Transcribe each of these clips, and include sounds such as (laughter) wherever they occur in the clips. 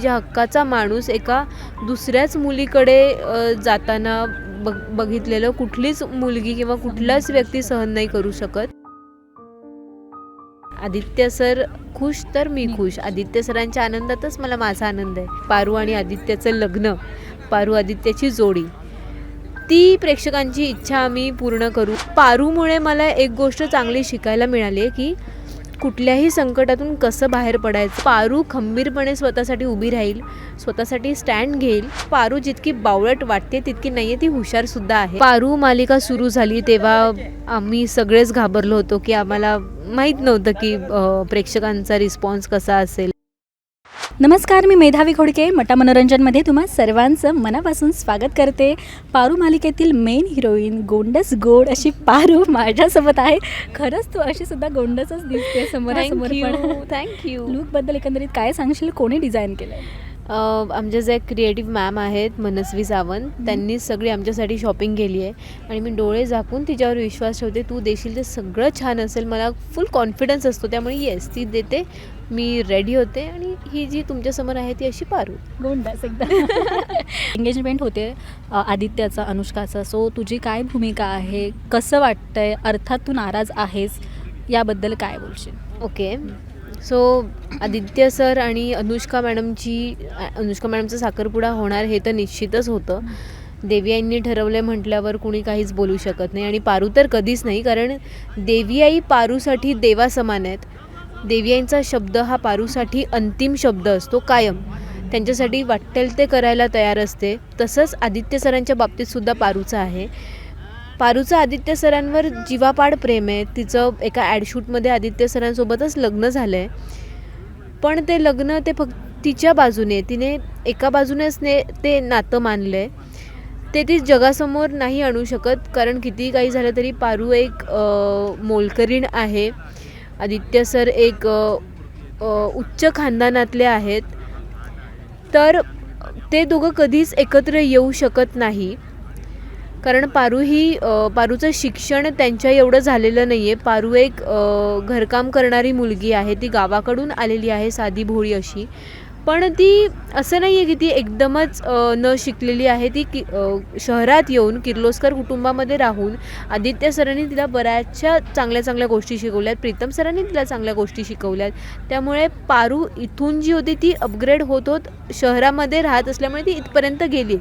तिच्या हक्काचा माणूस एका दुसऱ्याच मुलीकडे जाताना बघ बघितलेलं कुठलीच मुलगी किंवा कुठलाच व्यक्ती सहन नाही करू शकत. आदित्य सर खुश तर मी खुश. आदित्य सरांच्या आनंदातच मला माझा आनंद आहे. पारू आणि आदित्यचं लग्न पारू आदित्यची जोडी. ती प्रेक्षकांची इच्छा आम्ही पूर्ण करू. पारूमुळे मला एक गोष्ट चांगली शिकायला मिळाली आहे की कुठल्याही संकटातून कसं बाहेर पडायचं? पारू खंबीरपणे स्वतःसाठी उभी राहील स्वतःसाठी स्टँड घेईल. पारू जितकी बावळट वाटते तितकी नाहीये ती हुशार सुद्धा आहे. पारू मालिका सुरू झाली तेव्हा आम्ही सगळेच घाबरलो होतो की आम्हाला माहीत नव्हतं की प्रेक्षकांचा रिस्पॉन्स कसा असेल. नमस्कार मी मेधावी खोडके. मटा मनोरंजनमध्ये तुम्हा सर्वांचं मनापासून स्वागत करते. पारू मालिकेतील मेन हिरोईन गोंडस गोड अशी पारू माझ्यासोबत आहे. खरंच तू अशी सुद्धा गोंडसच दिसते समोरासमोर पण. थँक्यू लुकबद्दल (laughs) एकंदरीत काय सांगशील? कोणी डिझाईन केलं अ, आमचे जे क्रिएटिव्ह मॅम आहेत मनस्वी सावंत त्यांनी सगळी आमच्यासाठी शॉपिंग केली आहे. आणि मी डोळे झाकून तिच्यावर विश्वास ठेवते तू देशील ते सगळं छान असेल. मला फुल कॉन्फिडन्स असतो त्यामुळे येस ती देते. मी रेडी होते आणि ही जी तुमच्यासमोर आहे ती अशी पारू. गोंडस एकदम एंगेजमेंट होते आदित्याचं अनुष्काचं. सो तुझी काय भूमिका आहे? कसं वाटतंय? अर्थात तू नाराज आहेस? याबद्दल काय बोलशील? ओके. सो आदित्य सर आणि अनुष्का मॅडमची अनुष्का मॅडमचा साखरपुडा होणार हे तर निश्चितच होतं. देवीआईंनी ठरवलं म्हटल्यावर कुणी काहीच बोलू शकत नाही. आणि पारू तर कधीच नाही कारण देवीआई पारूसाठी देवा समान आहेत. देवीआईंचा शब्द हा पारूसाठी अंतिम शब्द असतो कायम. त्यांच्यासाठी वाटेल ते करायला तयार असते. तसंच आदित्य सरांच्या बाबतीतसुद्धा पारूचं आहे. पारूचं आदित्य सरांवर जीवापाड प्रेम आहे. तिचं एका ॲडशूटमध्ये आदित्य सरांसोबतच लग्न झालं आहे पण ते लग्न ते फक्त तिच्या बाजूने तिने एका बाजूनेच ने ते नातं मानलं आहे ते ती जगासमोर नाही आणू शकत कारण कितीही काही झालं तरी पारू एक मोलकरीण आहे. आदित्य सर एक उच्च खानदानातले आहेत. तर ते दोघं कधीच एकत्र येऊ शकत नाही. कारण पारू ही पारूचं शिक्षण त्यांच्या एवढं झालेलं नाही आहे पारू एक घरकाम करणारी मुलगी आहे. ती गावाकडून आलेली आहे साधी भोळी अशी. पण ती असं नाही आहे की ती एकदमच न शिकलेली आहे. ती कि शहरात येऊन किर्लोस्कर कुटुंबामध्ये राहून आदित्य सरांनी तिला बऱ्याचशा चांगल्या चांगल्या गोष्टी शिकवल्यात. प्रीतम सरांनी तिला चांगल्या गोष्टी शिकवल्यात. त्यामुळे पारू इथून जी होती ती अपग्रेड होत होत शहरामध्ये राहत असल्यामुळे ती इथपर्यंत गेली.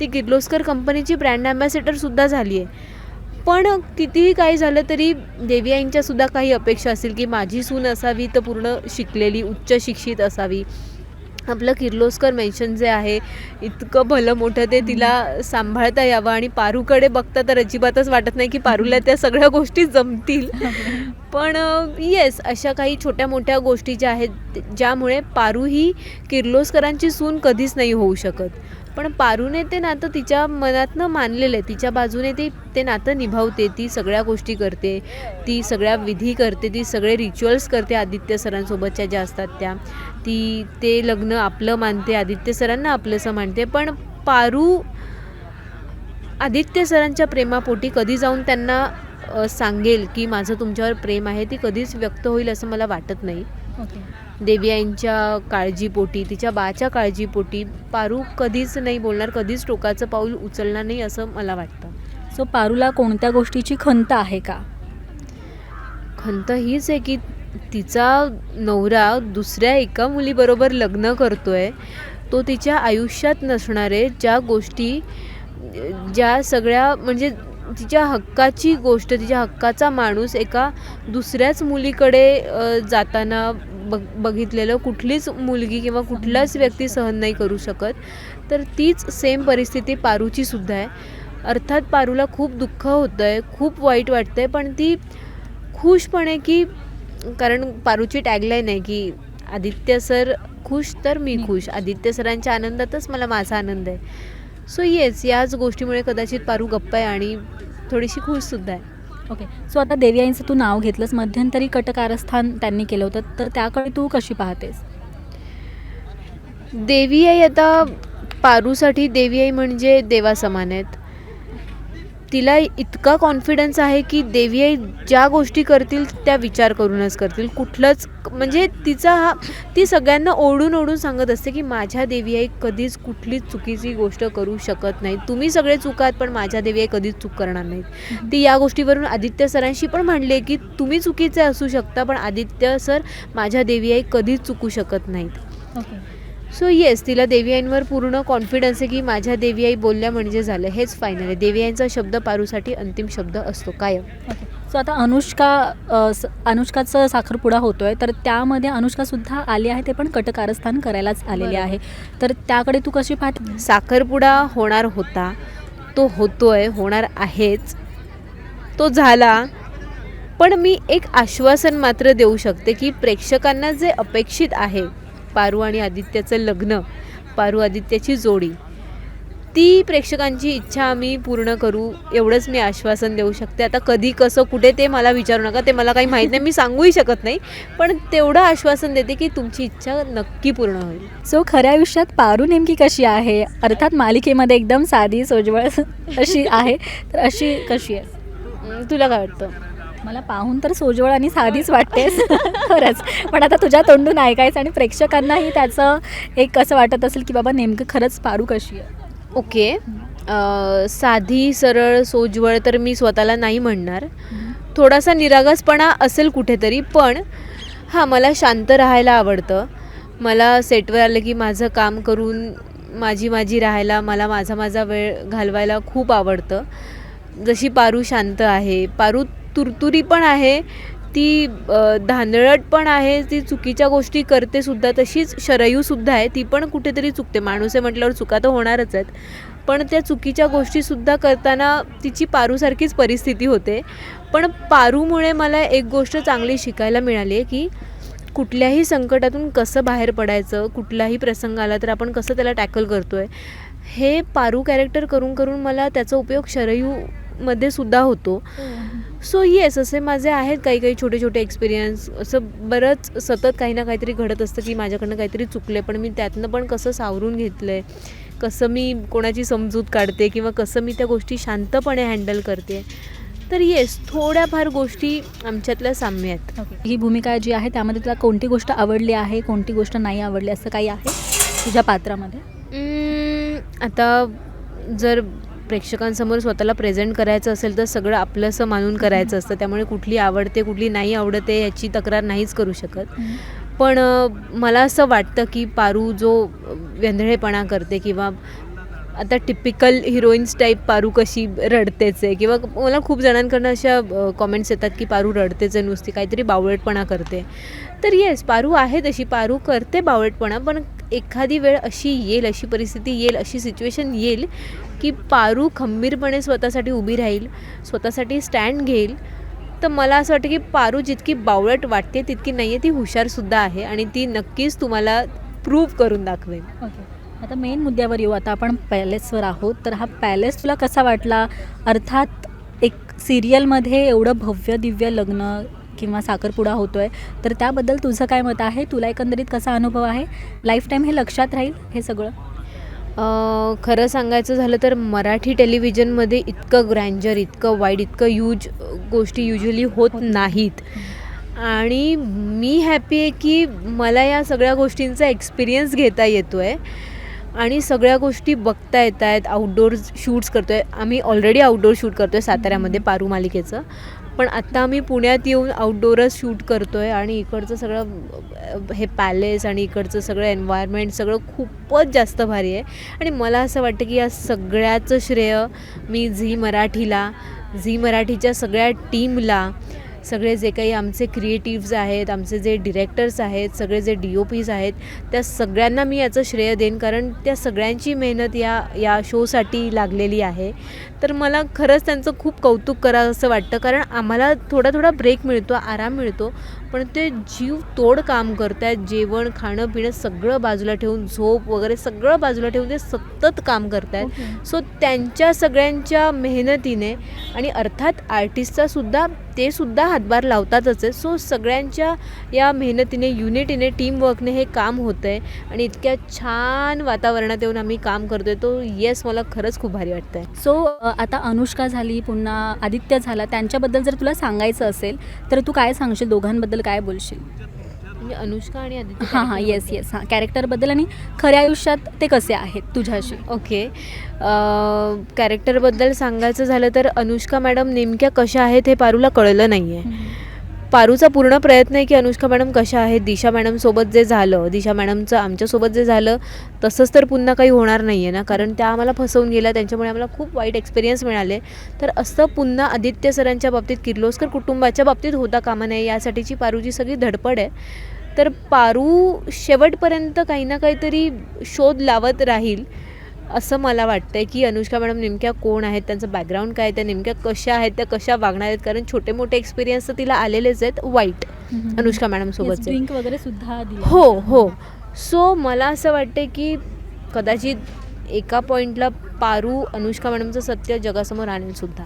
ती किर्लोस्कर कंपनीची ब्रँड ॲम्बॅसेडरसुद्धा झाली आहे पण कितीही काही झालं तरी देवी आईंच्यासुद्धा काही अपेक्षा असतील की माझी सून असावी तर पूर्ण शिकलेली उच्च शिक्षित असावी. आपलं किर्लोस्कर मेन्शन जे आहे इतकं भलं मोठं ते तिला सांभाळता यावं आणि पारूकडे बघता तर अजिबातच वाटत नाही की पारूला त्या सगळ्या गोष्टी जमतील. पण येस अशा काही छोट्या मोठ्या गोष्टी ज्या आहेत ज्यामुळे पारू ही किर्लोस्करांची सून कधीच नाही होऊ शकत. पण पारूने ते नातं तिच्या मनातनं मानलेलं आहे. तिच्या बाजूने ती ते नातं निभावते ती सगळ्या गोष्टी करते ती सगळ्या विधी करते ती सगळे रिच्युअल्स करते आदित्य सरांसोबतच्या ज्या असतात त्या. ती ते लग्न आपलं मानते आदित्य सरांना आपलंसं मानते. पण पारू आदित्य सरांच्या प्रेमापोटी कधी जाऊन त्यांना सांगेल की माझं तुमच्यावर प्रेम आहे ती कधीच व्यक्त होईल असं मला वाटत नाही. ओके. देवीआईंच्या काळजीपोटी तिच्या बाच्या काळजीपोटी पारू कधीच नाही बोलणार कधीच टोकाचं पाऊल उचलणार नाही असं मला वाटतं. सो पारूला कोणत्या गोष्टीची खंत आहे का? खंत हीच आहे की तिचा नवरा दुसऱ्या एका मुलीबरोबर लग्न करतोय तो तिच्या आयुष्यात नसणारे ज्या गोष्टी ज्या सगळ्या म्हणजे तिच्या हक्काची गोष्ट तिच्या हक्काचा माणूस एका दुसऱ्याच मुलीकडे जाताना बघ बघितलेलं कुठलीच मुलगी किंवा कुठलाच व्यक्ती सहन नाही करू शकत. तर तीच सेम परिस्थिती पारूची सुद्धा आहे. अर्थात पारूला खूप दुःख होतं आहे खूप वाईट वाटतं आहे पण ती खुश पण आहे की कारण पारूची टॅगलाईन आहे की आदित्य सर खुश तर मी खुश. आदित्य सरांच्या आनंदातच मला माझा आनंद आहे. सो येस याच गोष्टीमुळे कदाचित पारू गप्प आहे आणि थोडीशी खुशसुद्धा आहे. ओके सो आता देवी आईंचं तू नाव घेतलंस. मध्यंतरी कटकारस्थान त्यांनी केलं होतं. तर त्याकडे तू कशी पाहतेस? देवी आई आता पारूसाठी देवी आई म्हणजे देवा समान आहेत. तिला इतका कॉन्फिडन्स आहे की देवी आई ज्या गोष्टी करतील त्या विचार करूनच करतील. कुठलंच म्हणजे तिचा हा ती सगळ्यांना ओढून ओढून सांगत असते की माझ्या देवी आई कधीच कुठलीच चुकीची गोष्ट करू शकत नाही. तुम्ही सगळे चुकात पण माझ्या देवी आई कधीच चूक करणार नाहीत. ती या गोष्टीवरून आदित्य सरांशी पण म्हणले की तुम्ही चुकीचे असू शकता पण आदित्य सर माझ्या देवी आई कधीच चुकू शकत नाहीत. ओके सो येस तिला देवी आईंवर पूर्ण कॉन्फिडन्स आहे की माझ्या देवी आई बोलल्या म्हणजे झालं. हेच फायनल आहे. देवी आईंचा शब्द पारूसाठी अंतिम शब्द असतो कायम. ओके सो आता अनुष्का अनुष्काचं साखरपुडा होतो आहे तर त्यामध्ये अनुष्कासुद्धा आली आहे. ते पण कटकारस्थान करायलाच आलेली. आहे. तर त्याकडे तू कशी पाहते? साखरपुडा होणार होता. तो होतोय होणार आहेच. तो झाला. पण मी एक आश्वासन मात्र देऊ शकते की प्रेक्षकांना जे अपेक्षित आहे पारू आणि आदित्याचं लग्न पारू आदित्याची जोडी. ती प्रेक्षकांची इच्छा आम्ही पूर्ण करू एवढंच मी आश्वासन देऊ शकते. आता कधी कसं कुठे ते मला विचारू नका ते मला काही माहीत नाही मी सांगूही शकत नाही. पण तेवढं आश्वासन देते की तुमची इच्छा नक्की पूर्ण होईल. सो खऱ्या आयुष्यात पारू नेमकी कशी आहे? अर्थात मालिकेमध्ये एकदम साधी सोजवळ अशी आहे तर अशी कशी आहे? तुला काय वाटतं? मला पाहून तर सोजवळ आणि साधीच वाटतेस. (laughs) खरंच. पण आता तुझ्या तोंडून ऐकायचं आणि प्रेक्षकांनाही त्याचं एक असं वाटत असेल की बाबा नेमकं खरंच पारू कशी आहे. ओके. साधी सरळ सोज्वळ तर मी स्वतःला नाही म्हणणार. थोडासा निरागसपणा असेल कुठेतरी पण हां मला शांत राहायला आवडतं. मला सेटवर आलं की माझं काम करून माझी माझी राहायला मला माझा माझा वेळ घालवायला खूप आवडतं. जशी पारू शांत आहे पारू तुरतुरी पण आहे ती धांदळट पण आहे ती चुकीच्या गोष्टी करते सुद्धा तशीच शरयूसुद्धा आहे ती पण कुठेतरी चुकते. माणूस आहे म्हटल्यावर चुका तर होणारच आहेत. पण त्या चुकीच्या गोष्टीसुद्धा करताना तिची पारूसारखीच परिस्थिती होते. पण पारूमुळे मला एक गोष्ट चांगली शिकायला मिळाली आहे की कुठल्याही संकटातून कसं बाहेर पडायचं कुठलाही प्रसंग आला तर आपण कसं त्याला टॅकल करतो आहे हे पारू कॅरेक्टर करून करून मला त्याचा उपयोग शरयूमध्ये सुद्धा होतो. हो. सो येस असे माझे आहेत काही काही छोटे छोटे एक्सपिरियन्स असं बरंच सतत काही ना काहीतरी घडत असतं की माझ्याकडनं काहीतरी चुकले पण मी त्यातनं पण कसं सावरून घेतलं आहे कसं मी कोणाची समजूत काढते किंवा कसं मी त्या गोष्टी शांतपणे हँडल करते? तर येस थोड्याफार गोष्टी आमच्यातल्या साम्य आहेत. ओके ही भूमिका जी आहे त्यामध्ये तुला कोणती गोष्ट आवडली आहे कोणती गोष्ट नाही आवडली असं काही आहे तुझ्या पात्रामध्ये? आता जर प्रेक्षकांसमोर स्वतःला प्रेझेंट करायचं असेल तर सगळं आपलंसं मानून करायचं असतं. त्यामुळे कुठली आवडते कुठली नाही आवडते याची तक्रार नाहीच करू शकत. पण मला असं वाटतं की पारू जो वेंधळेपणा करते किंवा आता टिपिकल हिरोईन्स टाईप पारू कशी रडतेच? आहे किंवा मला खूप जणांकडनं अशा कॉमेंट्स येतात की पारू रडतेच आहे नुसती काहीतरी बावळटपणा करते. तर येस पारू आहे तशी पारू करते बावळटपणा पण एखादी वेळ अशी येईल अशी परिस्थिती येईल अशी सिच्युएशन येईल की पारू खंबीरपणे स्वतःसाठी उभी राहील स्वतःसाठी स्टँड घेईल. तर मला असं वाटतं की पारू जितकी बावळट वाटते तितकी नाही आहे ती हुशारसुद्धा आहे आणि ती नक्कीच तुम्हाला प्रूव्ह करून दाखवेल. ओके आता मेन मुद्द्यावर येऊ. आता आपण पॅलेसवर आहोत. तर हा पॅलेस तुला कसा वाटला? अर्थात एक सिरियलमध्ये एवढं भव्य दिव्य लग्न किंवा साखरपुडा होतो आहे तर त्याबद्दल तुझं काय मत आहे? तुला एकंदरीत कसा अनुभव आहे? लाईफ टाईम हे लक्षात राहील हे सगळं? खरं सांगायचं झालं तर मराठी टेलिव्हिजनमध्ये इतकं ग्रँजर इतकं वाईट इतकं यूज गोष्टी युजली होत नाहीत. आणि मी हॅपी आहे की मला या सगळ्या गोष्टींचा एक्सपिरियन्स घेता येतो आहे आणि सगळ्या गोष्टी बघता येत आहेत आउटडोर शूट्स करतो आहे आम्ही ऑलरेडी आउटडोर शूट करतो आहे साताऱ्यामध्ये पारू मालिकेचं. पण आत्ता आम्ही पुण्यात येऊन आउटडोरच शूट करतो आहे आणि इकडचं सगळं हे पॅलेस आणि इकडचं सगळं एन्व्हायरमेंट सगळं खूपच जास्त भारी आहे. आणि मला असं वाटतं की या सगळ्याचं श्रेय मी झी मराठीला झी मराठीच्या सगळ्या टीमला सगळे जे काही आमचे क्रिएटिव्ज आहेत आमचे जे डिरेक्टर्स आहेत सगळे जे डी ओ पीज आहेत त्या सगळ्यांना मी याचं श्रेय देईन. कारण त्या सगळ्यांची मेहनत या या शोसाठी लागलेली आहे. तर मला खरंच त्यांचं खूप कौतुक करावं असं वाटतं. कारण आम्हाला थोडा थोडा ब्रेक मिळतो आराम मिळतो. पण ते जीव तोड काम करत आहेत जेवण खाणं पिणं सगळं बाजूला ठेवून झोप वगैरे सगळं बाजूला ठेवून ते सतत काम करत आहेत सो त्यांच्या सगळ्यांच्या मेहनतीने आणि अर्थात आर्टिस्टचा सुद्धा ते सुद्धा हातभार लावतातच आहे सो सगळ्यांच्या या मेहनतीने युनिटीने टीमवर्कने हे काम होतं आहे आणि इतक्या छान वातावरणात येऊन आम्ही काम करतोय. तो येस मला खरंच खूप भारी वाटतं आहे सो आता अनुष्का झाली पुन्हा आदित्य झाला त्यांच्याबद्दल जर तुला सांगायचं असेल तर तू काय सांगशील दोघांबद्दल? काय बोलशील? म्हणजे अनुष्का आणि आदित्य हां हां येस येस हां कॅरेक्टरबद्दल आणि खऱ्या आयुष्यात ते कसे आहेत तुझ्याशी? ओके. कॅरेक्टरबद्दल सांगायचं झालं तर अनुष्का मॅडम नेमक्या कशा आहेत हे पारूला कळलं नाही आहे पारूचा पूर्ण प्रयत्न आहे की अनुष्का मॅडम कशा आहेत? दिशा मॅडमसोबत जे झालं दिशा मॅडमचं आमच्यासोबत जे झालं तसंच तर पुन्हा काही होणार नाही आहे ना? कारण त्या आम्हाला फसवून गेल्या त्यांच्यामुळे आम्हाला खूप वाईट एक्सपिरियन्स मिळाले. तर असं पुन्हा आदित्य सरांच्या बाबतीत किर्लोस्कर कुटुंबाच्या बाबतीत होता कामा नये यासाठीची पारूची सगळी धडपड आहे. तर पारू शेवटपर्यंत काही ना काहीतरी शोध लावत राहील. असं मला वाटतं आहे की अनुष्का मॅडम नेमक्या कोण आहेत त्यांचं बॅकग्राऊंड काय आहे, त्या नेमक्या कशा आहेत त्या कशा वागणार आहेत? कारण छोटे मोठे एक्सपिरियन्स तर तिला आलेलेच आहेत वाईट. अनुष्का मॅडमसोबतचे ड्रिंक वगैरे सुद्धा हो हो. सो मला असं वाटते की कदाचित एका पॉईंटला पारू अनुष्का मॅडमचं सत्य जगासमोर आणेल सुद्धा.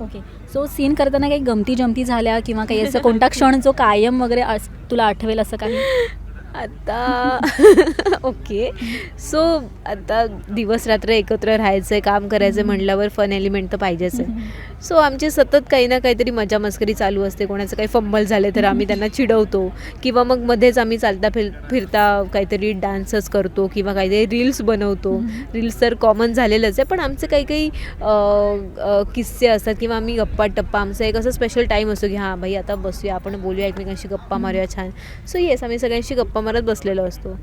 ओके सो सीन करताना काही गमती जमती झाल्या किंवा काही असं कोणता क्षण जो कायम वगैरे तुला आठवेल असं काही? (laughs) आता (laughs) ओके. सो आता दिवस रात्र एकत्र राहायचं आहे काम करायचं आहे म्हटल्यावर फन एलिमेंट तर पाहिजेच आहे. सो आमची सतत काही ना काहीतरी मजा मस्करी चालू असते. कोणाचं काही फंबल झाले तर आम्ही त्यांना चिडवतो. किंवा मग मध्येच आम्ही चालता फिर फिरता काहीतरी डान्सच करतो किंवा काहीतरी रील्स बनवतो. रील्स तर कॉमन झालेलंच आहे. पण आमचे काही काही किस्से असतात किंवा आम्ही गप्पा टप्पा आमचा एक असं स्पेशल टाईम असतो की हां भाई आता बसूया आपण बोलूया एकमेकांशी गप्पा मारूया छान. सो येस आम्ही सगळ्यांशी गप्पा कमरच बसलेला असतो.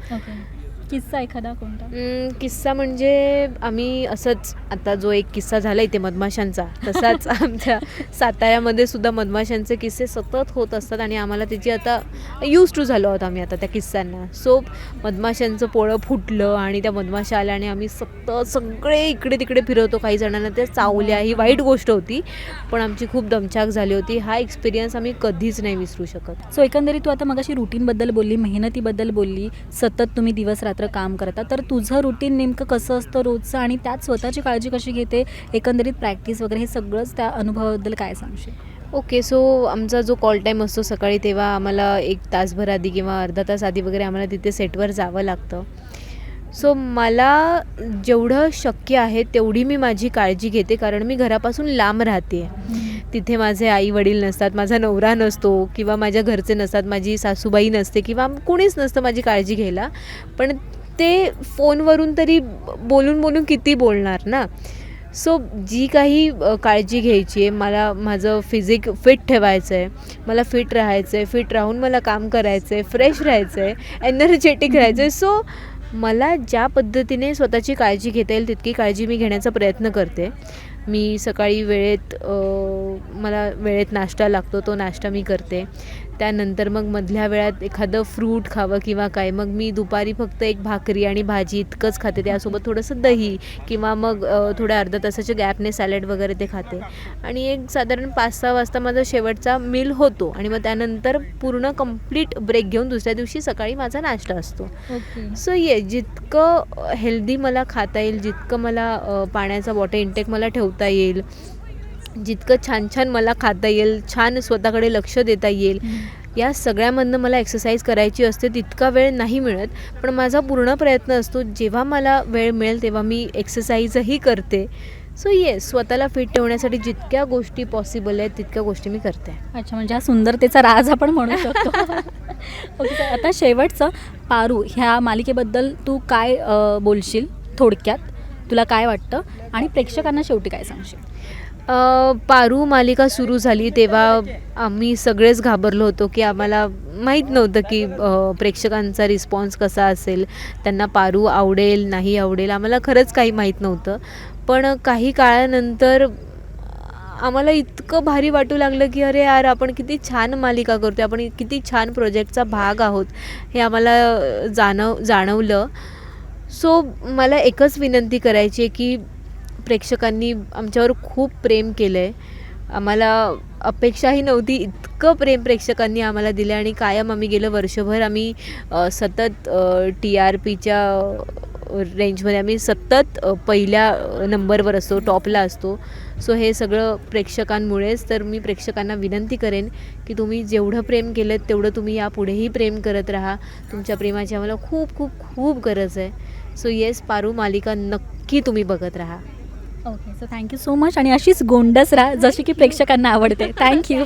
किस्सा एखादा कोणता? किस्सा म्हणजे आम्ही असंच आता जो एक किस्सा झाला इथे मधमाशांचा. तसाच (laughs) आमच्या साताऱ्यामध्ये सुद्धा मधमाशांचे किस्से सतत होत असतात आणि आम्हाला त्याची आता यूज टू झालो आहोत आम्ही आता त्या किस्सांना सो मधमाशांचं पोळं फुटलं आणि त्या मधमाशा आल्या आणि आम्ही सतत सगळे इकडे तिकडे फिरवतो. काही जणांना त्या चावल्या ही वाईट गोष्ट होती पण आमची खूप दमछाक झाली होती. हा एक्सपिरियन्स आम्ही कधीच नाही विसरू शकत. सो एकंदरीत तू आता मगाशी रुटीनबद्दल बोलली मेहनतीबद्दल बोलली सतत तुम्ही दिवस रात्र काम करता तर तुझं रुटीन नेमकं कसं असतं रोजचं? आणि त्यात स्वतःची काळजी कशी घेते? एकंदरीत प्रॅक्टिस वगैरे हे सगळंच त्या अनुभवाबद्दल काय सांगशील? ओके सो आमचा जो कॉल टाईम असतो सकाळी तेव्हा आम्हाला एक तासभर आधी किंवा अर्धा तास आधी वगैरे आम्हाला तिथे सेटवर जावं लागतं. सो मला जेवढं शक्य आहे तेवढी मी माझी काळजी घेते कारण मी घरापासून लांब राहते तिथे माझे आई वडील नसतात माझा नवरा नसतो किंवा माझ्या घरचे नसतात माझी सासूबाई नसते किंवा कोणीच नसतं माझी काळजी घ्यायला. पण ते फोनवरून तरी बोलून बोलून किती बोलणार ना? सो जी काही काळजी घ्यायची आहे मला माझं फिजिक फिट ठेवायचं आहे मला फिट राहायचं आहे फिट राहून मला काम करायचं आहे फ्रेश राहायचं आहे एनर्जेटिक राहायचं आहे सो मला ज्या पद्धतीने स्वतःची काळजी घेता येईल तितकी काळजी मी घेण्याचा प्रयत्न करते. मी सकाळी वेळेत मला वेळेत नाश्ता लागतो तो नाश्ता मी करते. त्यानंतर मग मधल्या वेळात एखादं फ्रूट खावं किंवा काय. मग मी दुपारी फक्त एक भाकरी आणि भाजी इतकंच खाते. त्यासोबत थोडंसं दही किंवा मग थोड्या अर्ध्या तासाच्या गॅपने सॅलड वगैरे ते खाते. आणि एक साधारण पाच सहा वाजता माझा शेवटचा मील होतो. आणि मग त्यानंतर पूर्ण कंप्लीट ब्रेक घेऊन दुसऱ्या दिवशी सकाळी माझा नाश्ता असतो. सो ये जितकं हेल्दी मला खाता येईल जितकं मला पाण्याचा वॉटर इंटेक मला ठेवता येईल जितकं छान छान मला खाता येईल छान स्वतःकडे लक्ष देता येईल या सगळ्यामधनं मला एक्सरसाइज करायची असते तितका वेळ नाही मिळत. पण माझा पूर्ण प्रयत्न असतो जेव्हा मला वेळ मिळेल तेव्हा मी एक्सरसाइजही करते. सो ये स्वतःला फिट ठेवण्यासाठी जितक्या गोष्टी पॉसिबल आहेत तितक्या गोष्टी मी करते. अच्छा म्हणजे हा सुंदरतेचा राज आपण म्हणू शकतो. (laughs) ओके आता शेवटचं पारू ह्या मालिकेबद्दल तू काय बोलशील थोडक्यात? तुला काय वाटतं? आणि प्रेक्षकांना शेवटी काय सांगशील? पारू मालिका सुरू झाली तेव्हा आम्ही सगळेच घाबरलो होतो की आम्हाला माहीत नव्हतं की प्रेक्षकांचा रिस्पॉन्स कसा असेल त्यांना पारू आवडेल नाही आवडेल आम्हाला खरंच काही माहीत नव्हतं. पण काही काळानंतर आम्हाला इतकं भारी वाटू लागलं की अरे यार आपण किती छान मालिका करतो आपण किती छान प्रोजेक्टचा भाग आहोत हे आम्हाला जाणव जाणवलं. सो मला एकच विनंती करायची आहे की प्रेक्षकांनी आमच्यावर खूप प्रेम केलं आहे आम्हाला अपेक्षाही नव्हती इतकं प्रेम प्रेक्षकांनी आम्हाला दिलं आणि कायम आम्ही गेलं. वर्षभर आम्ही सतत टी आर पीच्या रेंजमध्ये आम्ही सतत पहिल्या नंबरवर असतो टॉपला असतो. सो हे सगळं प्रेक्षकांमुळेच तर मी प्रेक्षकांना विनंती करेन की तुम्ही जेवढं प्रेम केलं तेवढं तुम्ही यापुढेही प्रेम करत राहा. तुमच्या प्रेमाची आम्हाला खूप खूप खूप गरज आहे. सो येस पारू मालिका नक्की तुम्ही बघत राहा. Okay so thank you so much आणि अशीच गोंडस राहा जशी की प्रेक्षकांना आवडते. थँक्यू